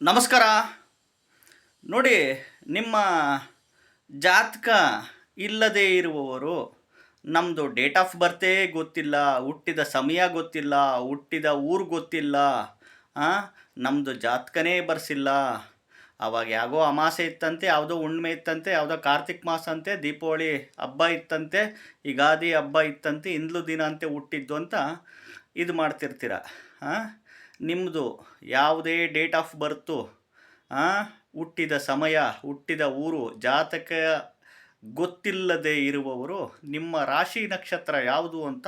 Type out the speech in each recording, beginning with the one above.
ನಮಸ್ಕಾರ. ನೋಡಿ, ನಿಮ್ಮ ಜಾತಕ ಇಲ್ಲದೇ ಇರುವವರು ನಮ್ಮದು ಡೇಟ್ ಆಫ್ ಬರ್ತೇ ಗೊತ್ತಿಲ್ಲ, ಹುಟ್ಟಿದ ಸಮಯ ಗೊತ್ತಿಲ್ಲ, ಹುಟ್ಟಿದ ಊರು ಗೊತ್ತಿಲ್ಲ ನಮ್ಮದು ಜಾತಕನೇ ಬರ್ಸಿಲ್ಲ. ಅವಾಗ ಯಾಗೋ ಅಮಾಸೆ ಇತ್ತಂತೆ, ಯಾವುದೋ ಹುಣ್ಣಿಮೆ ಇತ್ತಂತೆ, ಯಾವುದೋ ಕಾರ್ತಿಕ್ ಮಾಸ ಅಂತೆ, ದೀಪಾವಳಿ ಹಬ್ಬ ಇತ್ತಂತೆ, ಯುಗಾದಿ ಹಬ್ಬ ಇತ್ತಂತೆ ಇಂದ್ಲು ದಿನ ಅಂತೆ ಹುಟ್ಟಿದ್ದು ಅಂತ ಇದು ಮಾಡ್ತಿರ್ತೀರ ಹಾಂ ನಿಮ್ಮದು ಯಾವುದೇ ಡೇಟ್ ಆಫ್ ಬರ್ತು ಹುಟ್ಟಿದ ಸಮಯ, ಹುಟ್ಟಿದ ಊರು, ಜಾತಕ ಗೊತ್ತಿಲ್ಲದೆ ಇರುವವರು, ನಿಮ್ಮ ರಾಶಿ ನಕ್ಷತ್ರ ಯಾವುದು ಅಂತ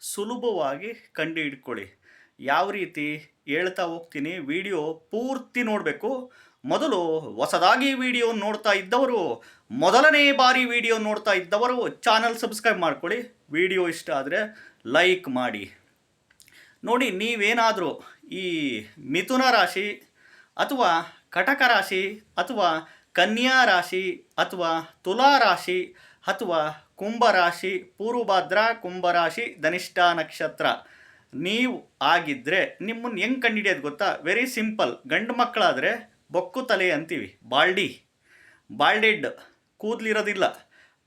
ಸುಲಭವಾಗಿ ಕಂಡು ಹಿಡ್ಕೊಳ್ಳಿ ಯಾವ ರೀತಿ ಹೇಳ್ತಾ ಹೋಗ್ತೀನಿ, ವಿಡಿಯೋ ಪೂರ್ತಿ ನೋಡಬೇಕು. ಮೊದಲು ಹೊಸದಾಗಿ ವಿಡಿಯೋ ನೋಡ್ತಾ ಇದ್ದವರು, ಮೊದಲನೇ ಬಾರಿ ವಿಡಿಯೋ ನೋಡ್ತಾ ಇದ್ದವರು ಚಾನಲ್ ಸಬ್ಸ್ಕ್ರೈಬ್ ಮಾಡ್ಕೊಳ್ಳಿ. ವಿಡಿಯೋ ಇಷ್ಟ ಆದರೆ ಲೈಕ್ ಮಾಡಿ. ನೋಡಿ, ನೀವೇನಾದರೂ ಈ ಮಿಥುನ ರಾಶಿ ಅಥವಾ ಕಟಕ ರಾಶಿ ಅಥವಾ ಕನ್ಯಾ ರಾಶಿ ಅಥವಾ ತುಲಾ ರಾಶಿ ಅಥವಾ ಕುಂಭರಾಶಿ ಪೂರ್ವಭಾದ್ರ ಕುಂಭರಾಶಿ ಧನಿಷ್ಠ ನಕ್ಷತ್ರ, ನೀವು ಆಗಿದ್ದರೆ ನಿಮ್ಮನ್ನು ಹೆಂಗೆ ಕಂಡುಹಿಡಿಯೋದು ಗೊತ್ತಾ? ವೆರಿ ಸಿಂಪಲ್ ಗಂಡು ಮಕ್ಕಳಾದರೆ ಬೊಕ್ಕು ತಲೆ ಅಂತೀವಿ. ಬಾಲ್ಡಿ ಬಾಲ್ಡೆಡ್ ಕೂದಲಿರೋದಿಲ್ಲ.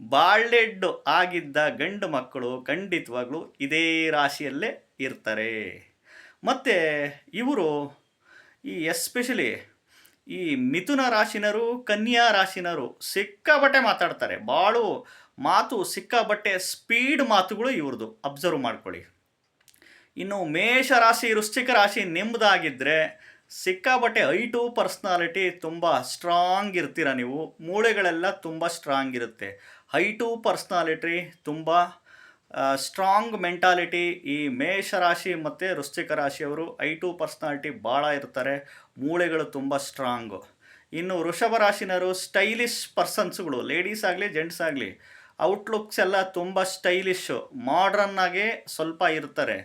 ಬಾಲ್ಡೆಡ್ ಆಗಿದ್ದ ಗಂಡು ಮಕ್ಕಳು ಖಂಡಿತವಾಗ್ಲೂ ಇದೇ ರಾಶಿಯಲ್ಲೇ ಇರ್ತಾರೆ. ಮತ್ತು ಇವರು ಈ ಎಸ್ಪೆಷಲಿ ಈ ಮಿಥುನ ರಾಶಿನರು, ಕನ್ಯಾ ರಾಶಿನರು ಸಿಕ್ಕಾಬಟ್ಟೆ ಮಾತಾಡ್ತಾರೆ. ಭಾಳು ಮಾತು ಸಿಕ್ಕಾಬಟ್ಟೆ ಸ್ಪೀಡ್ ಮಾತುಗಳು ಇವ್ರದ್ದು. ಅಬ್ಸರ್ವ್ ಮಾಡ್ಕೊಳ್ಳಿ. ಇನ್ನು ಮೇಷ ರಾಶಿ, ವೃಶ್ಚಿಕ ರಾಶಿ ನಿಮ್ಮದಾಗಿದ್ದರೆ ಸಿಕ್ಕಾಬಟ್ಟೆ ಟು ಪರ್ಸ್ನಾಲಿಟಿ ತುಂಬ ಸ್ಟ್ರಾಂಗ್ ಇರ್ತೀರ ನೀವು. ಮೂಳೆಗಳೆಲ್ಲ ತುಂಬ ಸ್ಟ್ರಾಂಗ್ ಇರುತ್ತೆ. ಹೈಟು ಪರ್ಸ್ನಾಲಿಟಿ, ತುಂಬ ಸ್ಟ್ರಾಂಗ್ ಮೆಂಟಾಲಿಟಿ ಈ ಮೇಷ ರಾಶಿ ಮತ್ತು ವೃಶ್ಚಿಕ ರಾಶಿಯವರು ಐ ಟು ಪರ್ಸ್ನಾಲಿಟಿ ಭಾಳ ಇರ್ತಾರೆ. ಮೂಳೆಗಳು ತುಂಬ ಸ್ಟ್ರಾಂಗು. ಇನ್ನು ವೃಷಭ ರಾಶಿನವರು ಸ್ಟೈಲಿಶ್ ಪರ್ಸನ್ಸ್ಗಳು, ಲೇಡೀಸ್ ಆಗಲಿ, ಜೆಂಟ್ಸ್ ಆಗಲಿ, ಔಟ್ಲುಕ್ಸ್ ಎಲ್ಲ ತುಂಬ ಸ್ಟೈಲಿಶು ಮಾಡ್ರನ್ನಾಗೆ ಸ್ವಲ್ಪ ಇರ್ತಾರೆ.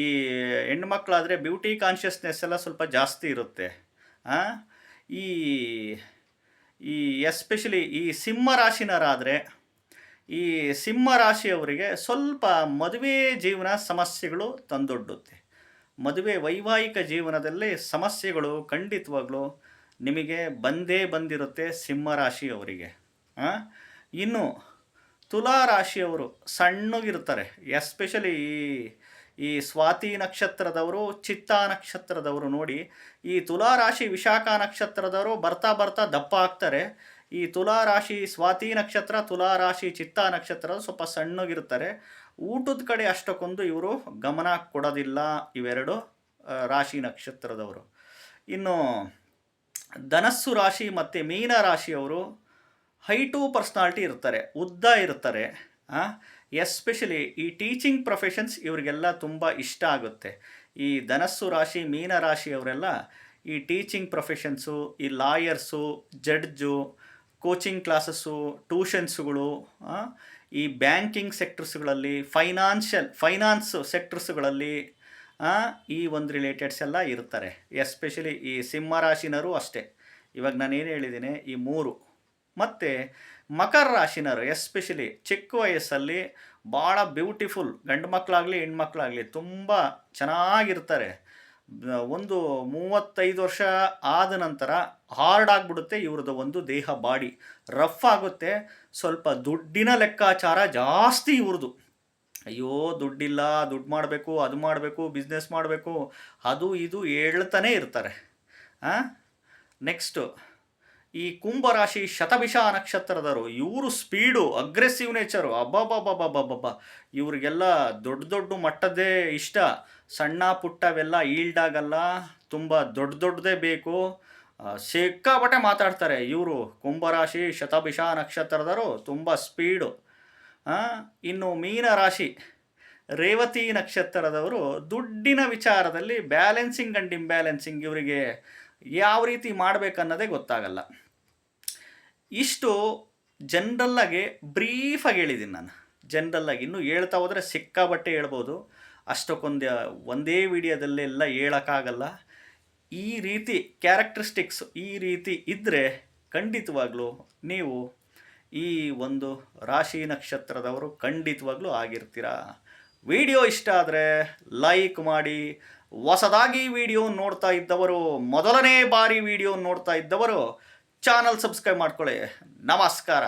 ಈ ಹೆಣ್ಮಕ್ಳಾದರೆ ಬ್ಯೂಟಿ ಕಾನ್ಷಿಯಸ್ನೆಸ್ ಎಲ್ಲ ಸ್ವಲ್ಪ ಜಾಸ್ತಿ ಇರುತ್ತೆ. ಈ ಈ, ಎಸ್ಪೆಷಲಿ ಈ ಸಿಂಹ ರಾಶಿನರಾದರೆ ಈ ಸಿಂಹ ರಾಶಿಯವರಿಗೆ ಸ್ವಲ್ಪ ಮದುವೆ ಜೀವನ ಸಮಸ್ಯೆಗಳು ತಂದೊಡ್ಡುತ್ತೆ. ಮದುವೆ ವೈವಾಹಿಕ ಜೀವನದಲ್ಲಿ ಸಮಸ್ಯೆಗಳು ಖಂಡಿತವಾಗ್ಲೂ ನಿಮಗೆ ಬಂದೇ ಬಂದಿರುತ್ತೆ ಸಿಂಹ ರಾಶಿಯವರಿಗೆ. ಇನ್ನು ತುಲಾ ರಾಶಿಯವರು ಸಣ್ಣಗಿರ್ತಾರೆ. ಎಸ್ಪೆಷಲಿ ಈ ಈ ಸ್ವಾತಿ ನಕ್ಷತ್ರದವರು, ಚಿತ್ತ ನಕ್ಷತ್ರದವರು ನೋಡಿ ಈ ತುಲಾ ರಾಶಿ ವಿಶಾಖ ನಕ್ಷತ್ರದವರು ಬರ್ತಾ ಬರ್ತಾ ದಪ್ಪ ಆಗ್ತಾರೆ. ಈ ತುಲಾ ರಾಶಿ ಸ್ವಾತಿ ನಕ್ಷತ್ರ ತುಲಾ ರಾಶಿ ಚಿತ್ತ ನಕ್ಷತ್ರ ಸ್ವಲ್ಪ ಸಣ್ಣಗಿರ್ತಾರೆ ಊಟದ ಕಡೆ ಅಷ್ಟಕ್ಕೊಂದು ಇವರು ಗಮನ ಕೊಡೋದಿಲ್ಲ ಇವೆರಡು ರಾಶಿ ನಕ್ಷತ್ರದವರು. ಇನ್ನು ಧನಸ್ಸು ರಾಶಿ ಮತ್ತು ಮೀನ ರಾಶಿಯವರು ಹೈಟು ಪರ್ಸ್ನಾಲ್ಟಿ ಇರ್ತಾರೆ, ಉದ್ದ ಇರ್ತಾರೆ ಎಸ್ಪೆಷಲಿ ಈ ಟೀಚಿಂಗ್ ಪ್ರೊಫೆಷನ್ಸ್ ಇವರಿಗೆಲ್ಲ ತುಂಬ ಇಷ್ಟ ಆಗುತ್ತೆ. ಈ ಧನಸ್ಸು ರಾಶಿ, ಮೀನ ರಾಶಿಯವರೆಲ್ಲ ಈ ಟೀಚಿಂಗ್ ಪ್ರೊಫೆಷನ್ಸು, ಈ ಲಾಯರ್ಸು, ಜಡ್ಜು ಕೋಚಿಂಗ್ ಕ್ಲಾಸಸ್ಸು, ಟ್ಯೂಷನ್ಸ್ಗಳು ಈ ಬ್ಯಾಂಕಿಂಗ್ ಸೆಕ್ಟರ್ಸ್ಗಳಲ್ಲಿ, ಫೈನಾನ್ಷಿಯಲ್, ಫೈನಾನ್ಸ್ ಸೆಕ್ಟರ್ಸ್ಗಳಲ್ಲಿ ಈ ಒಂದು ರಿಲೇಟೆಡ್ಸ್ ಎಲ್ಲ ಇರ್ತಾರೆ. ಎಸ್ಪೆಷಲಿ ಈ ಸಿಂಹರಾಶಿನರು ಅಷ್ಟೇ. ಇವಾಗ ನಾನು ಏನು ಹೇಳಿದ್ದೀನಿ, ಈ ಮೂರು. ಮತ್ತು ಮಕರ ರಾಶಿನರು, ಎಸ್ಪೆಷಲಿ ಚಿಕ್ಕ ವಯಸ್ಸಲ್ಲಿ ಭಾಳ ಬ್ಯೂಟಿಫುಲ್, ಗಂಡು ಮಕ್ಕಳಾಗಲಿ ಹೆಣ್ಮಕ್ಳಾಗಲಿ ತುಂಬ ಚೆನ್ನಾಗಿರ್ತಾರೆ. ಒಂದು ಮೂವತ್ತೈದು ವರ್ಷ ಆದ ನಂತರ ಹಾರ್ಡ್ ಆಗಿಬಿಡುತ್ತೆ ಇವ್ರದ್ದು ಒಂದು ದೇಹ ಬಾಡಿ. ರಫ್ ಆಗುತ್ತೆ, ಸ್ವಲ್ಪ ದುಡ್ಡಿನ ಲೆಕ್ಕಾಚಾರ ಜಾಸ್ತಿ ಇವ್ರದ್ದು. ಅಯ್ಯೋ, ದುಡ್ಡಿಲ್ಲ, ದುಡ್ಡು ಮಾಡಬೇಕು, ಅದು ಮಾಡಬೇಕು ಬಿಸ್ನೆಸ್ ಮಾಡಬೇಕು, ಅದು ಇದು ಹೇಳ್ತಾನೆ ಇರ್ತಾರೆ. ಹಾಂ ನೆಕ್ಸ್ಟು ಈ ಕುಂಭರಾಶಿ ಶತಭಿಷ ನಕ್ಷತ್ರದವರು, ಇವರು ಸ್ಪೀಡು ಅಗ್ರೆಸಿವ್ ನೇಚರು ಅಬ್ಬಬ್ಬಬ್ಬಬ್ಬಬ್ಬ ಇವರಿಗೆಲ್ಲ ದೊಡ್ಡ ದೊಡ್ಡ ಮಟ್ಟದ್ದೇ ಇಷ್ಟ. ಸಣ್ಣ ಪುಟ್ಟವೆಲ್ಲ ಈಲ್ಡ್ ಆಗಲ್ಲ ತುಂಬ ದೊಡ್ಡ ದೊಡ್ಡದೇ ಬೇಕು. ಸಿಕ್ಕಾಪಟ್ಟೆ ಮಾತಾಡ್ತಾರೆ ಇವರು. ಕುಂಭರಾಶಿ ಶತಭಿಷ ನಕ್ಷತ್ರದವರು ತುಂಬ ಸ್ಪೀಡು ಇನ್ನು ಮೀನ ರಾಶಿ ರೇವತಿ ನಕ್ಷತ್ರದವರು ದುಡ್ಡಿನ ವಿಚಾರದಲ್ಲಿ ಬ್ಯಾಲೆನ್ಸಿಂಗ್ ಅಂಡ್ ಇಂಬ್ಯಾಲೆನ್ಸಿಂಗ್ ಇವರಿಗೆ ಯಾವ ರೀತಿ ಮಾಡಬೇಕನ್ನೋದೇ ಗೊತ್ತಾಗಲ್ಲ. ಇಷ್ಟು ಜನ್ರಲ್ಲಾಗಿ ಬ್ರೀಫಾಗಿ ಹೇಳಿದ್ದೀನಿ ನಾನು. ಜನ್ರಲ್ಲಾಗಿ ಇನ್ನೂ ಹೇಳ್ತಾ ಹೋದರೆ ಸಿಕ್ಕಾಬಟ್ಟೆ ಹೇಳ್ಬೋದು. ಅಷ್ಟಕ್ಕೊಂದು, ಒಂದೇ ವಿಡಿಯೋದಲ್ಲೆಲ್ಲ ಹೇಳೋಕ್ಕಾಗಲ್ಲ. ಈ ರೀತಿ ಕ್ಯಾರೆಕ್ಟರಿಸ್ಟಿಕ್ಸ್ ಈ ರೀತಿ ಇದ್ದರೆ ಖಂಡಿತವಾಗ್ಲೂ ನೀವು ಈ ಒಂದು ರಾಶಿ ನಕ್ಷತ್ರದವರು ಖಂಡಿತವಾಗ್ಲೂ ಆಗಿರ್ತೀರ. ವಿಡಿಯೋ ಇಷ್ಟ ಆದರೆ ಲೈಕ್ ಮಾಡಿ. ಹೊಸದಾಗಿ ವಿಡಿಯೋ ನೋಡ್ತಾ ಇದ್ದವರು, ಮೊದಲನೇ ಬಾರಿ ವಿಡಿಯೋ ನೋಡ್ತಾ ಇದ್ದವರು ಚಾನಲ್ ಸಬ್ಸ್ಕ್ರೈಬ್ ಮಾಡ್ಕೊಳ್ಳಿ. ನಮಸ್ಕಾರ.